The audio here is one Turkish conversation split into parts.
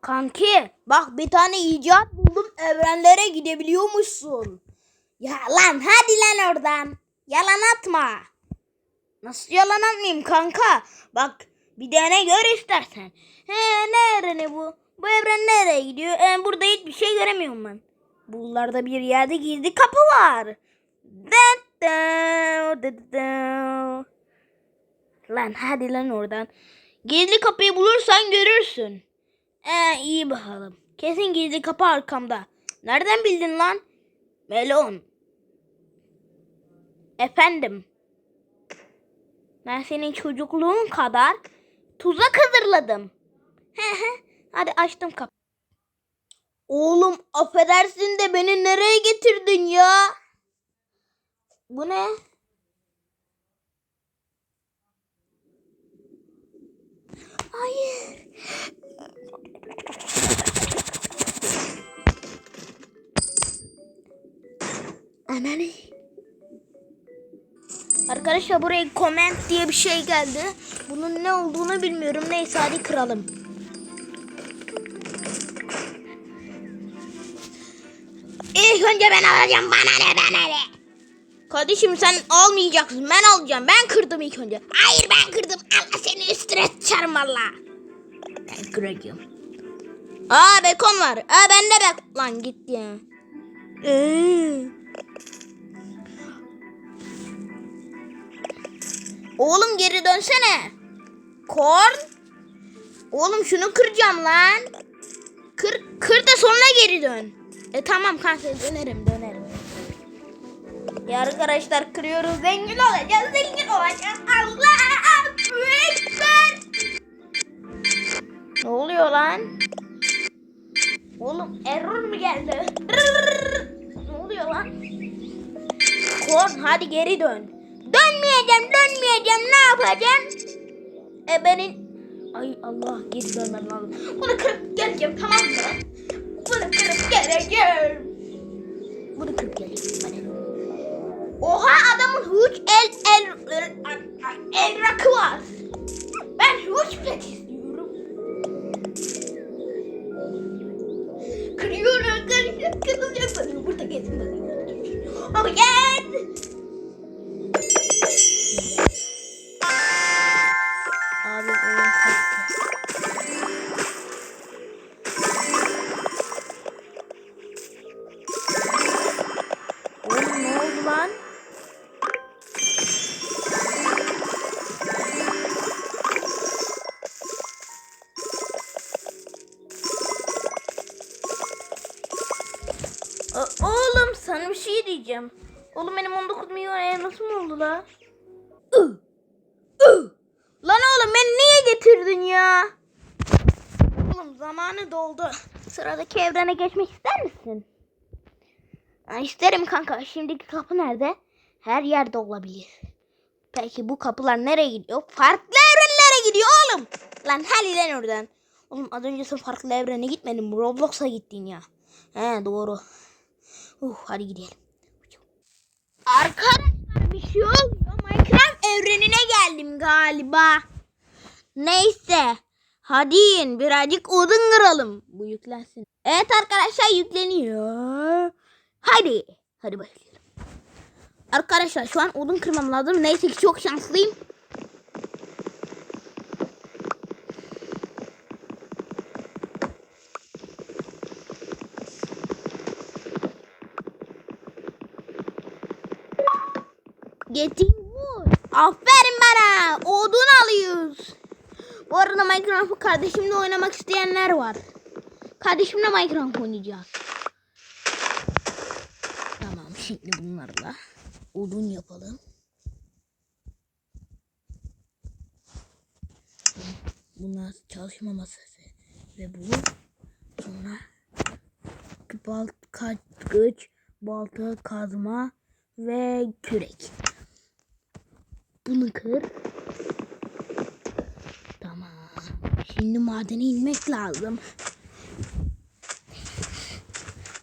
Kanki bak bir tane icat buldum evrenlere gidebiliyormuşsun. Ya lan hadi lan oradan. Yalan atma. Nasıl yalan atmayayım kanka? Bak bir dene gör istersen. He ne evreni bu? Bu evren nereye gidiyor? E, burada hiçbir şey göremiyorum ben. Buralarda bir yerde gizli kapı var. Lan hadi lan oradan. Gizli kapıyı bulursan görürsün. Ee iyi bakalım. Kesin gizli kapı arkamda. Nereden bildin lan? Melon. Efendim. Ben senin çocukluğun kadar tuzak hazırladım. Hadi açtım kapı. Oğlum affedersin de beni nereye getirdin ya? Bu ne? Hayır. Ananı. Arkadaşlar buraya comment diye bir şey geldi. Bunun ne olduğunu bilmiyorum. Neyse hadi kıralım. İlk önce ben alacağım. Bana ne bana ne? Kardeşim sen almayacaksın. Ben alacağım. Ben kırdım ilk önce. Hayır ben kırdım. Allah seni üstüne sıçarım valla. Ben kıracağım. Aa bekon var. Aa bende bek... Lan git ya. Ee. Oğlum geri dönsene. Korn. Oğlum şunu kıracağım lan. Kır, kır da sonra geri dön. E tamam kanka dönerim dönerim. Ya arkadaşlar kırıyoruz zengin olacağız zengin olacağız. Allah Ekber. Ne oluyor lan? Oğlum error mu geldi? Ne oluyor lan? Korn hadi geri dön. Dönmeyeceğim dönmeyeceğim ne yapacağım? E benim... Ay Allah geri dönmem lazım. Bunu kırıp geleceğim tamam mı? Bunu kırıp geleceğim. Bunu kırıp geleceğim. Hadi. Oha adamın huç el el el, el rakı var. Ben huç pet Oh yeah. Diyeceğim. Oğlum benim 19 milyon elmasım oldu la. Ih! Ih! Lan oğlum beni niye getirdin ya? Oğlum zamanı doldu. Sıradaki evrene geçmek ister misin? Ha, isterim kanka. Şimdiki kapı nerede? Her yerde olabilir. Peki bu kapılar nereye gidiyor? Farklı evrenlere gidiyor oğlum. Lan hadi lan oradan. Oğlum az önce sen farklı evrene gitmedin. Roblox'a gittin ya. He doğru. Uh, hadi gidelim. Arkadaşlar bir şey oluyor. Minecraft evrenine geldim galiba. Neyse. Hadi in birazcık odun kıralım. Bu yüklensin. Evet arkadaşlar yükleniyor. Hadi. Hadi başlayalım. Arkadaşlar şu an odun kırmam lazım. Neyse ki çok şanslıyım. Getting wood. Aferin bana. Odun alıyoruz. Bu arada Minecraft'ı kardeşimle oynamak isteyenler var. Kardeşimle Minecraft oynayacağız. Tamam şimdi bunlarla odun yapalım. Bunlar çalışma masası ve bu sonra bal kaçgıç, balta, kazma ve kürek camını kır. Tamam. Şimdi madene inmek lazım.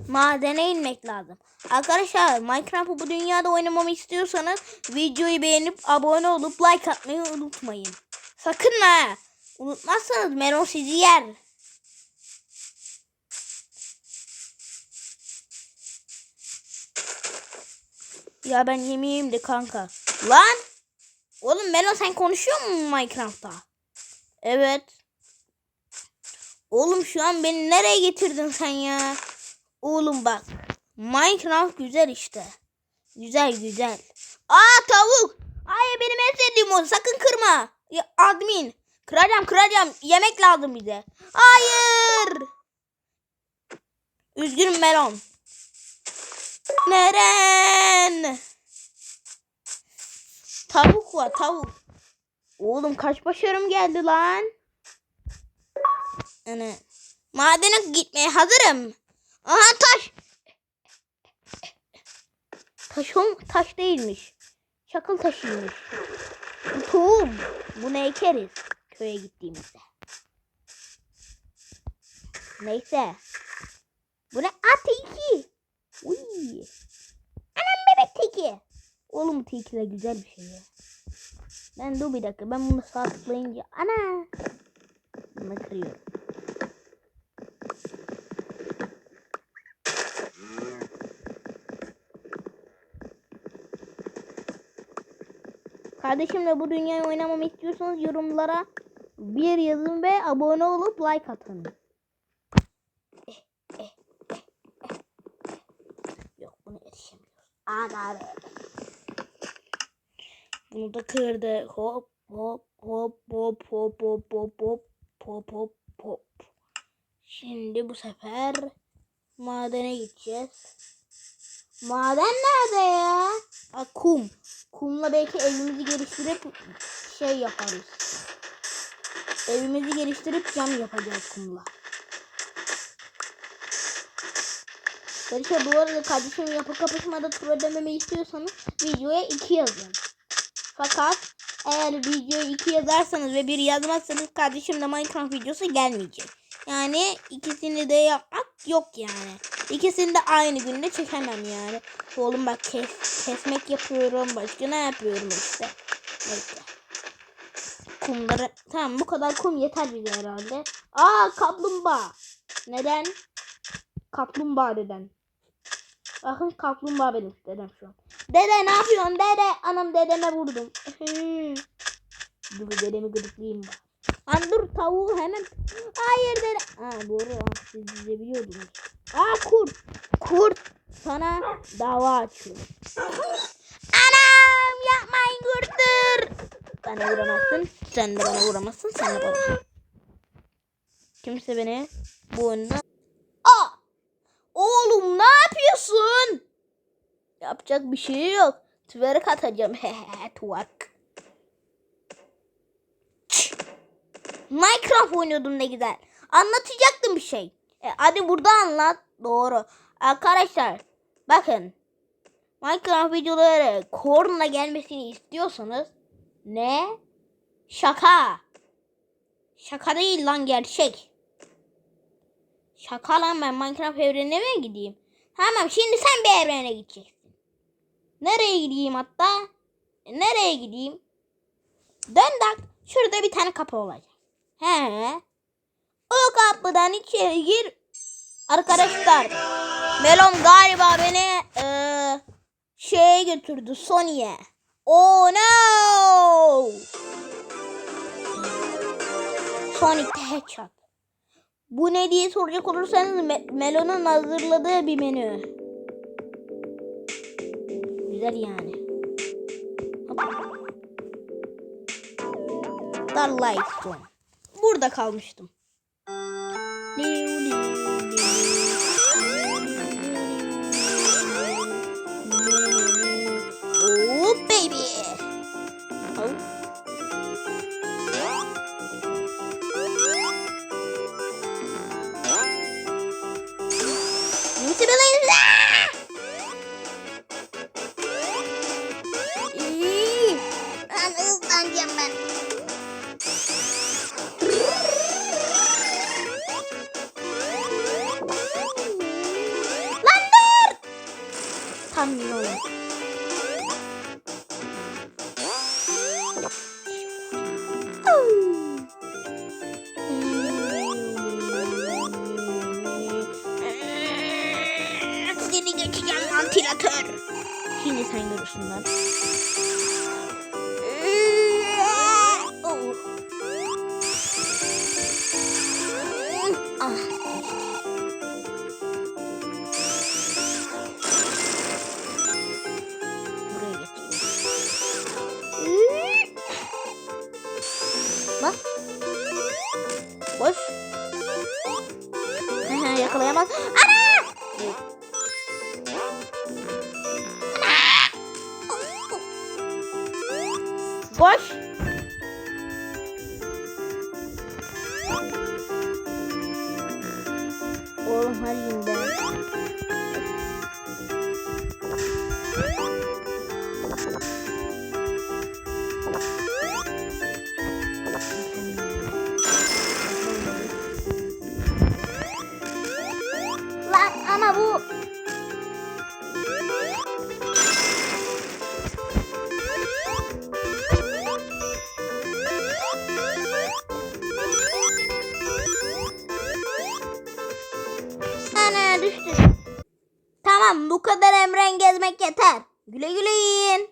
Madene inmek lazım. Arkadaşlar Minecraft'ı bu dünyada oynamamı istiyorsanız videoyu beğenip abone olup like atmayı unutmayın. Sakın ha. Unutmazsanız Meron sizi yer. Ya ben yemeğim de kanka. Lan! Oğlum Melon sen konuşuyor musun Minecraft'ta? Evet. Oğlum şu an beni nereye getirdin sen ya? Oğlum bak. Minecraft güzel işte. Güzel güzel. Aa tavuk. Ay benim en sevdiğim o. Sakın kırma. Ya, admin. Kıracağım kıracağım. Yemek lazım bize. Hayır. Üzgünüm Melon. Neren? Tavuk var tavuk. Oğlum kaç başarım geldi lan? Ana. Madene gitmeye hazırım. Aha taş. Taş, ol- taş değilmiş. Çakıl taşıymış. Tohum. Bunu ekeriz köye gittiğimizde. Neyse. Bu ne? Aa teki. Uy. Anam bebek teki. Oğlum teki de güzel bir şey ya. Ben dur bir dakika. Ben bunu sağ tıklayınca. Ana. Bunu kırıyorum. Kardeşimle bu dünyayı oynamamı istiyorsanız yorumlara bir yazın ve abone olup like atın. Yok bunu erişemiyoruz. Ana. Bunu da kırdı. Hop hop hop hop hop hop hop hop hop hop hop. Şimdi bu sefer madene gideceğiz. Maden nerede ya? Aa, kum. Kumla belki evimizi geliştirip şey yaparız. Evimizi geliştirip cam yapacağız kumla. Arkadaşlar bu arada kardeşim yapı kapışmada tur ödememi istiyorsanız videoya 2 yazın. Fakat eğer videoya 2 yazarsanız ve bir yazmazsanız kardeşim de Minecraft videosu gelmeyecek. Yani ikisini de yapmak yok yani. İkisini de aynı günde çekemem yani. Oğlum bak kes, kesmek yapıyorum. Başka ne yapıyorum işte. Neyse. Kumları tamam bu kadar kum yeter bize herhalde. Aa kaplumbağa. Neden? Kaplumbağa neden? Bakın kaplumbağa benim dedem şu an. Dede ne yapıyorsun dede? Anam dedeme vurdum. dur dedemi gıdıklayayım bak. Lan dur tavuğu hemen. Hayır dede. Ha doğru. Ha, siz izleyebiliyordunuz. Aa kurt. Kurt sana dava açıyor. Anam yapmayın kurttur. Bana vuramazsın. Sen de bana vuramazsın. Sen de bana. Kimse beni bu oyunda... Aa! Oğlum ne yapıyorsun? Yapacak bir şey yok. Twerk atacağım. Hehe twerk. Minecraft oynuyordum ne güzel. Anlatacaktım bir şey. E, hadi burada anlat. Doğru. Arkadaşlar bakın. Minecraft videoları korna gelmesini istiyorsanız ne? Şaka. Şaka değil lan gerçek. Şaka lan ben Minecraft evrenine mi gideyim? Tamam şimdi sen bir evrene gideceksin. Nereye gideyim hatta? E, Nereye gideyim? Dön bak. Şurada bir tane kapı olacak. He. O kapıdan içeri gir. Arkadaşlar. Melon galiba beni eee şeye götürdü Sony'e. Oh no! Sonic the Hedgehog. Bu ne diye soracak olursanız Me- Melon'un hazırladığı bir menü gider yani. Hop. Darla Burada kalmıştım. Islanacağım ben. Lan dur. Tam oğlum. Seni geçeceğim vantilatör. Şimdi sen görürsün lan. Música Lan ama